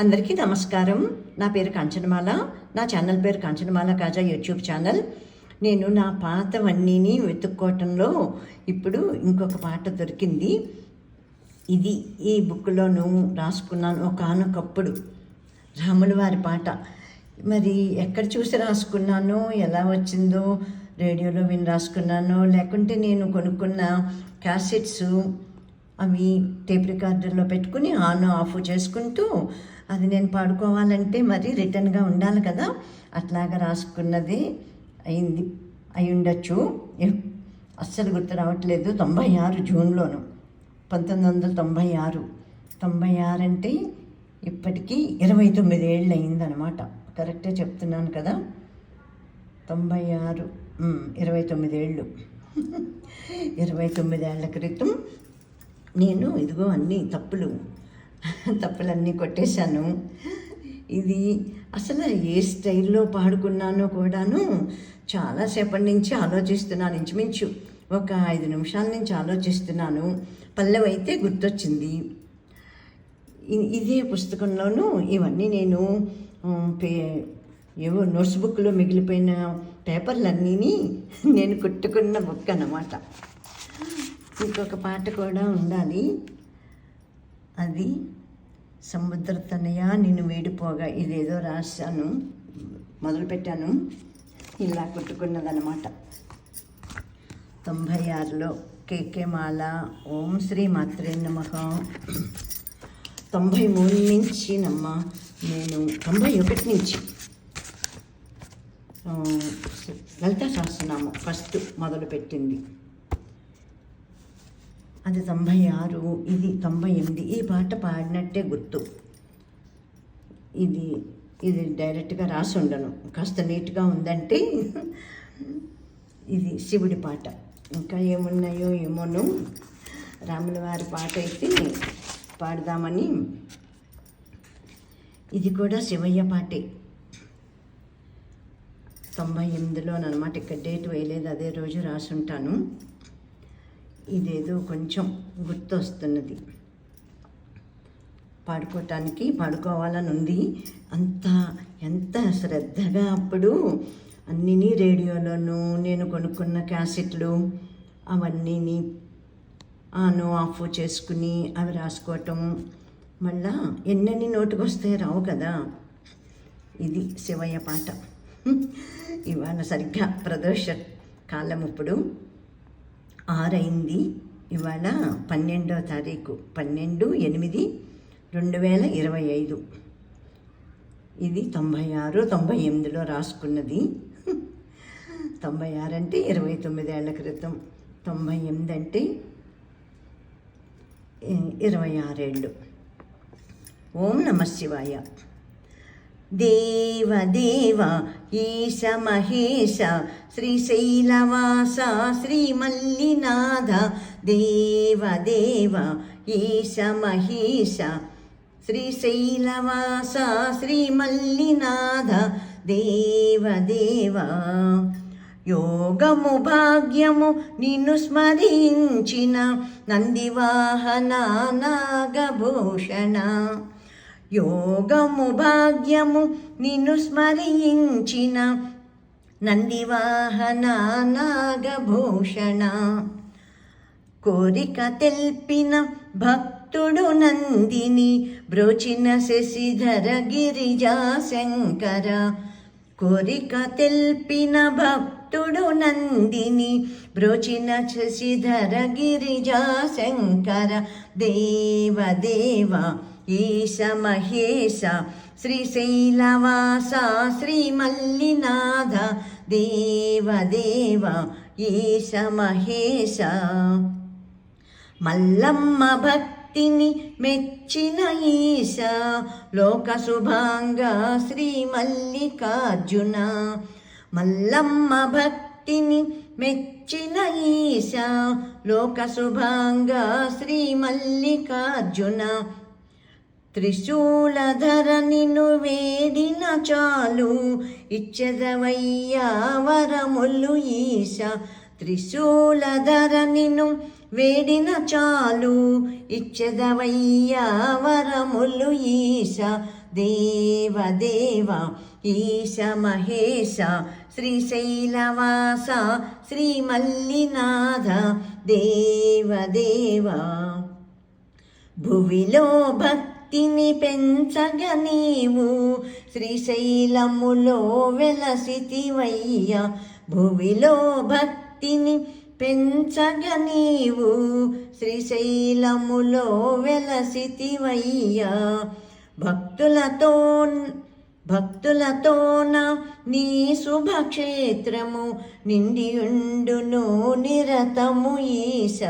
అందరికీ నమస్కారం. నా పేరు కంచనమాల. నా ఛానల్ పేరు కంచనమాల కాజా యూట్యూబ్ ఛానల్. నేను నా పాతవన్నీని వెతుక్కోవటంలో ఇప్పుడు ఇంకొక పాట దొరికింది. ఇది ఈ బుక్లోను రాసుకున్నాను ఒకనొకప్పుడు. రాముల వారి పాట. మరి ఎక్కడ చూసి రాసుకున్నానో ఎలా వచ్చిందో రేడియోలో విని రాసుకున్నానో లేకుంటే నేను కొనుక్కున్న క్యాసెట్స్ అవి టేప్ రికార్డర్లో పెట్టుకుని ఆన్ ఆఫ్ చేసుకుంటూ అది నేను పాడుకోవాలంటే మరి రిటర్న్గా ఉండాలి కదా. అట్లాగా రాసుకున్నది అయింది అయి ఉండొచ్చు అస్సలు గుర్తు రావట్లేదు. తొంభై ఆరు జూన్లోను పంతొమ్మిది వందల తొంభై ఆరు తొంభై ఆరు అంటే ఇప్పటికీ ఇరవై తొమ్మిది ఏళ్ళు అయిందనమాట కరెక్టే చెప్తున్నాను కదా. తొంభై ఆరు ఇరవై తొమ్మిది ఏళ్ళు ఇరవై తొమ్మిది ఏళ్ళ క్రితం నేను ఇదిగో అన్ని తప్పులు తప్పులన్నీ కొట్టేశాను. ఇది అసలు ఏ స్టైల్లో పాడుకున్నానో కూడాను చాలాసేపటి నుంచి ఆలోచిస్తున్నాను. ఇంచుమించు ఒక ఐదు నిమిషాల నుంచి ఆలోచిస్తున్నాను. పల్లెవ అయితే గుర్తొచ్చింది. ఇదే పుస్తకంలోనూ ఇవన్నీ నేను పే ఏవో నోట్స్ బుక్లో మిగిలిపోయిన పేపర్లన్నీని నేను కుట్టుకున్న బుక్ అన్నమాట. ఇంకొక పాట కూడా ఉండాలి. అది సముద్ర తనయా నిన్ను వేడిపోగా ఇదేదో రాశాను మొదలుపెట్టాను. ఇలా కొట్టుకున్నదనమాట తొంభై ఆరులో కేకే మాల ఓం శ్రీ మాత్రే నమః. తొంభై మూడు నుంచి నమ్మ నేను తొంభై ఒకటి నుంచి. ఆ, లలిత సహస్రనామం ఫస్ట్ మొదలుపెట్టింది. అది తొంభై ఆరు ఇది తొంభై ఎనిమిది ఈ పాట పాడినట్టే గుర్తు. ఇది ఇది డైరెక్ట్గా రాసి ఉండను. కాస్త నీట్గా ఉందంటే ఇది శివుడి పాట. ఇంకా ఏమున్నాయో ఏమోను రాముల వారి పాట అయితే పాడదామని. ఇది కూడా శివయ్య పాటే. తొంభై ఎనిమిదిలోనమాట ఇక్కడ డేట్ వేయలేదు అదే రోజు రాసుంటాను. ఇదేదో కొంచెం గుర్తొస్తున్నది. పాడుకోవటానికి పాడుకోవాలని ఉంది అంత ఎంత శ్రద్ధగా అప్పుడు అన్నిని రేడియోలోనూ నేను కొనుక్కున్న క్యాసెట్లు అవన్నీని ఆన్ ఆఫ్ చేసుకుని అవి రాసుకోవటం మళ్ళా ఎన్నెన్ని నోటుకు రావు కదా. ఇది శివయ్య పాట. ఇవాళ సరిగ్గా ప్రదోష కాలం ఇప్పుడు ఆరైంది. ఇవాళ పన్నెండో తారీఖు. పన్నెండు ఎనిమిది రెండు వేల ఇరవై ఐదు. ఇది తొంభై ఆరు తొంభై ఎనిమిదిలో రాసుకున్నది. తొంభై ఆరు అంటే ఇరవై తొమ్మిదేళ్ళ క్రితం. తొంభై ఎనిమిది అంటే ఇరవై ఆరేళ్ళు. ఓం నమ శివాయ. దేవ దేవ ఈశ మహేశ శ్రీశైలవాస శ్రీమల్లినాథ దేవ దేవ ఈశ మహేశ శ్రీశైలవాస శ్రీమల్లినాథ దేవ దేవ. యోగము భాగ్యము నిన్ను స్మరించిన నందివాహన నాగభూషణ. యోగము భాగ్యము నిన్ను స్మరించిన నందివాహన నాగభూషణ. కోరిక తెల్పిన భక్తుడు నందిని బ్రోచిన శశిధర గిరిజా శంకర. కోరిక తెల్పిన భక్తుడు నందిని బ్రోచిన శశిధర గిరిజా శంకర. దేవ దేవ ఈశ మహేశ శ్రీశైలవాస శ్రీమల్లినాథ దేవ దేవ ఈశ మహేశ. మల్లమ్మ భక్తిని మెచ్చిన ఈశ లోక శుభాంగ శ్రీ మల్లికార్జున. మల్లమ్మ భక్తిని మెచ్చిన ఈశ లోక శుభాంగ శ్రీ మల్లికార్జున. త్రిశూలధర నిన్ను వేడిన చాలు ఇచ్చదవయ్యా వరములు ఈశ. త్రిశూలధర నిన్ను వేడిన చాలు ఇచ్చదవయ్యా వరములు ఈశ. దేవ దేవ ఈశ మహేశ శ్రీశైలవాస శ్రీమల్లినాథ దేవ దేవ భువిలో భక్తి భక్తిని పెంచగ నీవు. శ్రీశైలములో వెలసితివయ్య. భువిలో భక్తిని పెంచగ నీవు. శ్రీశైలములో వెలసితివయ్య. భక్తులతో భక్తులతోన నీ శుభక్షేత్రము నిండియుండును నిరతము ఈశ.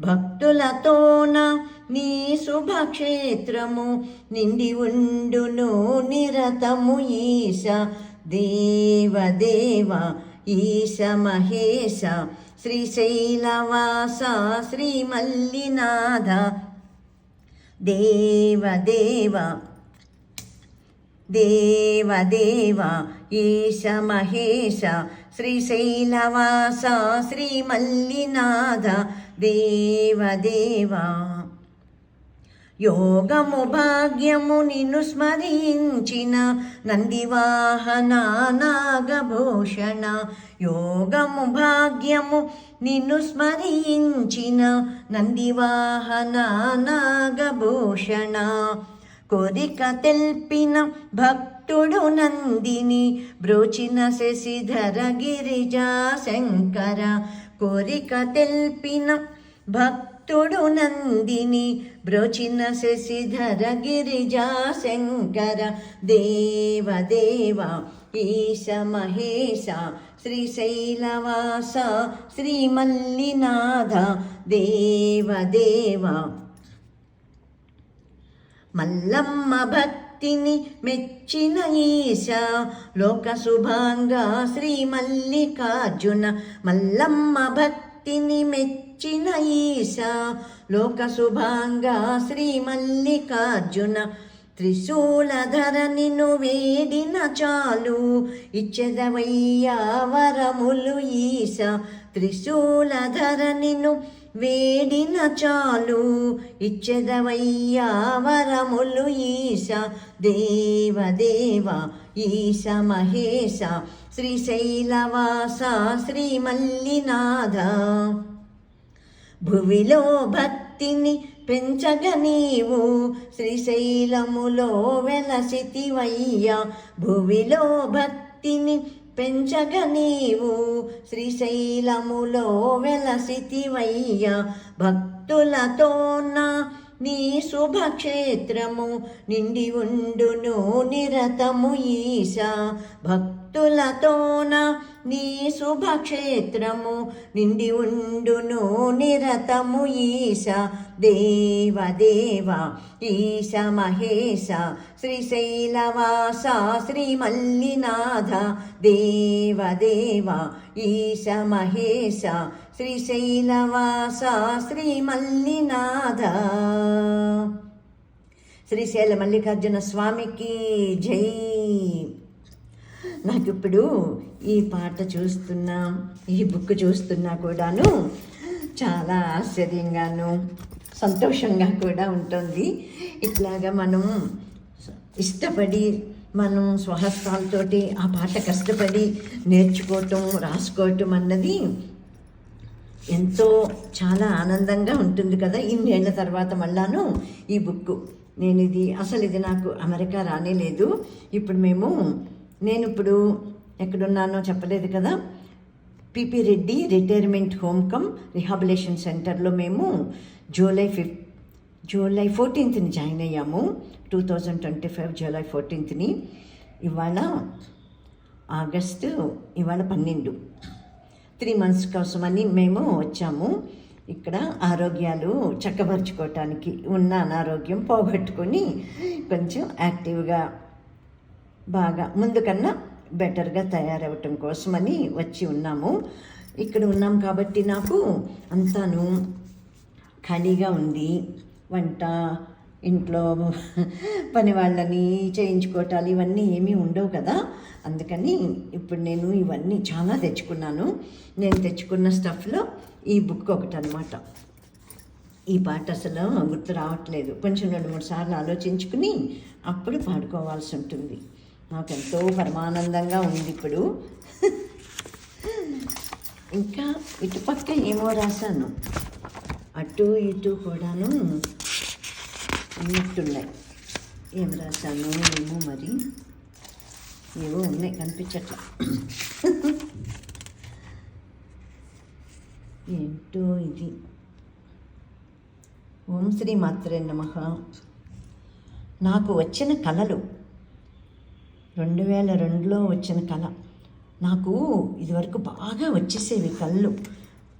భక్తులతోన నీ శుభక్షేత్రము నిండి ఉండును నిరతము ఈశ. దేవ దేవ ఈశ మహేశ. శ్రీశైలవాస శ్రీమల్లినాథ. దేవదేవ దేవ దేవ దేవ దేవ ఈశ మహేశ. శ్రీశైలవాస శ్రీమల్లినాథ. దేవదేవా దేవ. యోగము భాగ్యము నిన్ను స్మరించిన నందివాహన నాగభూషణ యోగము భాగ్యము నిన్ను స్మరించిన నందివాహన నాగభూషణ కోరిక తెల్పిన భక్తుడు నందిని బ్రోచిన శశిధర గిరిజా శంకర. కోరిక తెల్పిన భక్తుడు నందిని బ్రోచిన శశిధర గిరిజా శంకర దేవ దేవ ఈశ మహేశ శ్రీశైలవాస శ్రీమల్లినాథ దేవ దేవ. మల్లమ్మ భక్తిని మెచ్చిన ఈశ లోక శుభాంగ శ్రీ మల్లికార్జున. మల్లమ్మ భక్తిని మెచ్చిన ఈశా లోక శుభాంగా శ్రీ మల్లికార్జున త్రిశూలధర నిన్ను వేడిన చాలు ఇచ్చెదవయ్యా వరములు ఈశ. త్రిశూలధర నిన్ను వేడిన చాలు ఇచ్చెదవయ్యా వరములు ఈశ దేవ ఈశ మహేశ శ్రీశైలవాస శ్రీమల్లినాథ. భువిలో భక్తిని పెంచగ నీవు శ్రీశైలములో వెలసితివయ్యా. భువిలో భక్తిని పెంచగ నీవు శ్రీశైలములో వెలసితివయ్యా. భక్తులతోన నీ శుభక్షేత్రము నిండి ఉండును నిరతము ఈశా. భక్తులతోన నీ శుభక్షేత్రము నిండి ఉండును నిరతము ఈశ దేవ దేవ ఈశ మహేశ శ్రీశైలవాస శ్రీ మల్లినాథ దేవ దేవ ఈశ మహేశ శ్రీశైలవాస శ్రీ మల్లినాథ శ్రీశైల మల్లికార్జున స్వామికి జై. నాకు ఇప్పుడు ఈ పాట చూస్తున్నా ఈ బుక్ చూస్తున్నా కూడాను చాలా ఆశ్చర్యంగాను సంతోషంగా కూడా ఉంటుంది. ఇట్లాగా మనం ఇష్టపడి మనం స్వహస్తాలతో ఆ పాట కష్టపడి నేర్చుకోవటం రాసుకోవటం అన్నది ఎంతో చాలా ఆనందంగా ఉంటుంది కదా. ఇన్నేళ్ళ తర్వాత మళ్ళాను ఈ బుక్ నేను ఇది అసలు ఇది నాకు అమెరికా రానేలేదు. ఇప్పుడు మేము నేను ఇప్పుడు ఎక్కడున్నానో చెప్పలేదు కదా. PP Reddy retirement home come rehabilitation సెంటర్లో మేము జూలై ఫిఫ్త్ జూలై ఫోర్టీన్త్ని జాయిన్ అయ్యాము. Two thousand twenty five July ఫోర్టీన్త్ని. ఇవాళ ఆగస్టు ఇవాళ పన్నెండు. త్రీ మంత్స్ కోసమని మేము వచ్చాము. ఇక్కడ ఆరోగ్యాలు చక్కబరుచుకోవటానికి ఉన్న అనారోగ్యం పోగొట్టుకొని కొంచెం యాక్టివ్గా బాగా ముందు కన్నా బెటర్గా తయారవటం కోసమని వచ్చి ఉన్నాము. ఇక్కడ ఉన్నాం కాబట్టి నాకు అంతాను ఖాళీగా ఉంది. వంట ఇంట్లో పని వాళ్ళని చేయించుకోవటాలు ఇవన్నీ ఏమీ ఉండవు కదా. అందుకని ఇప్పుడు నేను ఇవన్నీ చాలా తెచ్చుకున్నాను. నేను తెచ్చుకున్న స్టఫ్లో ఈ బుక్ ఒకటి అనమాట ఈ పాట అసలు గుర్తు రావట్లేదు. కొంచెం రెండు మూడు సార్లు ఆలోచించుకుని అప్పుడు పాడుకోవాల్సి ఉంటుంది. నాకు ఎంతో పరమానందంగా ఉంది ఇప్పుడు. ఇంకా ఇటుపక్క ఏమో రాశాను. అటు ఇటు కూడాను ఉన్నట్టున్నాయి ఏం రాశాను ఏమో మరి ఏవో ఉన్నాయి కనిపించట్లా. ఏంటో ఇది? ఓం శ్రీ మాత్రే నమ. నాకు వచ్చిన కళలు రెండు వేల రెండులో వచ్చిన కళ. నాకు ఇదివరకు బాగా వచ్చేసేవి కళ్ళు.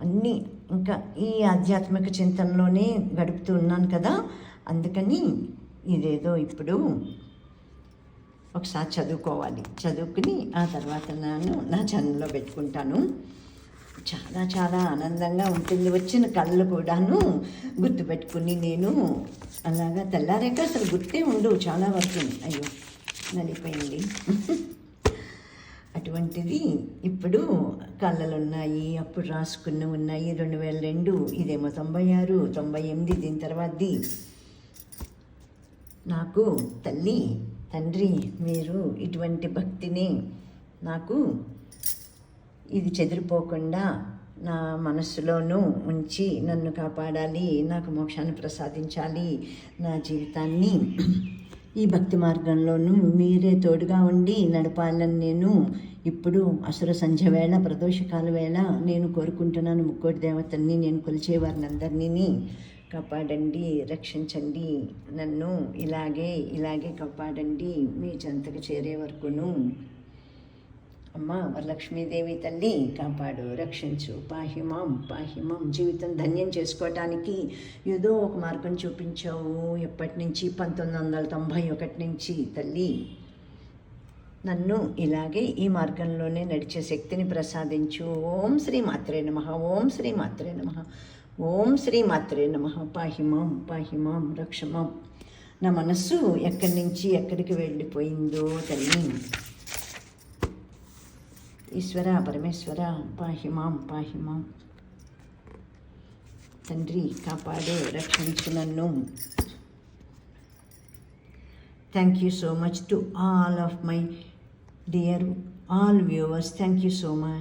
అన్నీ ఇంకా ఈ ఆధ్యాత్మిక చింతనలోనే గడుపుతూ ఉన్నాను కదా. అందుకని ఇదేదో ఇప్పుడు ఒకసారి చదువుకోవాలి. చదువుకుని ఆ తర్వాత నేను నా ఛానల్లో పెట్టుకుంటాను. చాలా చాలా ఆనందంగా ఉంటుంది వచ్చిన కళ్ళు కూడాను గుర్తుపెట్టుకుని నేను అలాగా తెల్లారాక అసలు గుర్తే ఉండు చాలా వరకు. అయ్యో. నలిపోయింది అటువంటిది ఇప్పుడు కళ్ళలు ఉన్నాయి అప్పుడు రాసుకున్న ఉన్నాయి. రెండు వేల రెండు ఇదేమో తొంభై ఆరు తొంభై ఎనిమిది దీని తర్వాతది. నాకు తల్లి తండ్రి మీరు ఇటువంటి భక్తిని నాకు ఇది చెదిరిపోకుండా నా మనస్సులోనూ ఉంచి నన్ను కాపాడాలి నాకు మోక్షాన్ని ప్రసాదించాలి నా జీవితాన్ని ఈ భక్తి మార్గంలోనూ మీరే తోడుగా ఉండి నడపాలని నేను ఇప్పుడు అసుర సంధ్య వేళ ప్రదోషకాల వేళ నేను కోరుకుంటున్నాను. ముక్కోటి దేవతల్ని నేను కొలిచే వారిని అందరినీ కాపాడండి రక్షించండి. నన్ను ఇలాగే ఇలాగే కాపాడండి. మీ చెంతకు చేరే వరకును అమ్మ వరలక్ష్మీదేవి తల్లి కాపాడు రక్షించు పాహిమాం పాహిమాం జీవితం ధన్యం చేసుకోవటానికి ఏదో ఒక మార్గం చూపించావు. ఎప్పటి నుంచి పంతొమ్మిది వందల తొంభై ఒకటి నుంచి తల్లి నన్ను ఇలాగే ఈ మార్గంలోనే నడిచే శక్తిని ప్రసాదించు. ఓం శ్రీ మాత్రే నమ ఓం శ్రీ మాత్రే నమ ఓం శ్రీ మాత్రే నమ. పాహిమాం పాహిమాం రక్షమాం నా మనస్సు ఎక్కడి నుంచి ఎక్కడికి వెళ్ళిపోయిందో తల్లి. ఈశ్వర పరమేశ్వర పాహిమాం పాహిమాం తండ్రి కాపాడు రక్షించు నన్ను thank you so much to all of my dear all viewers thank you so much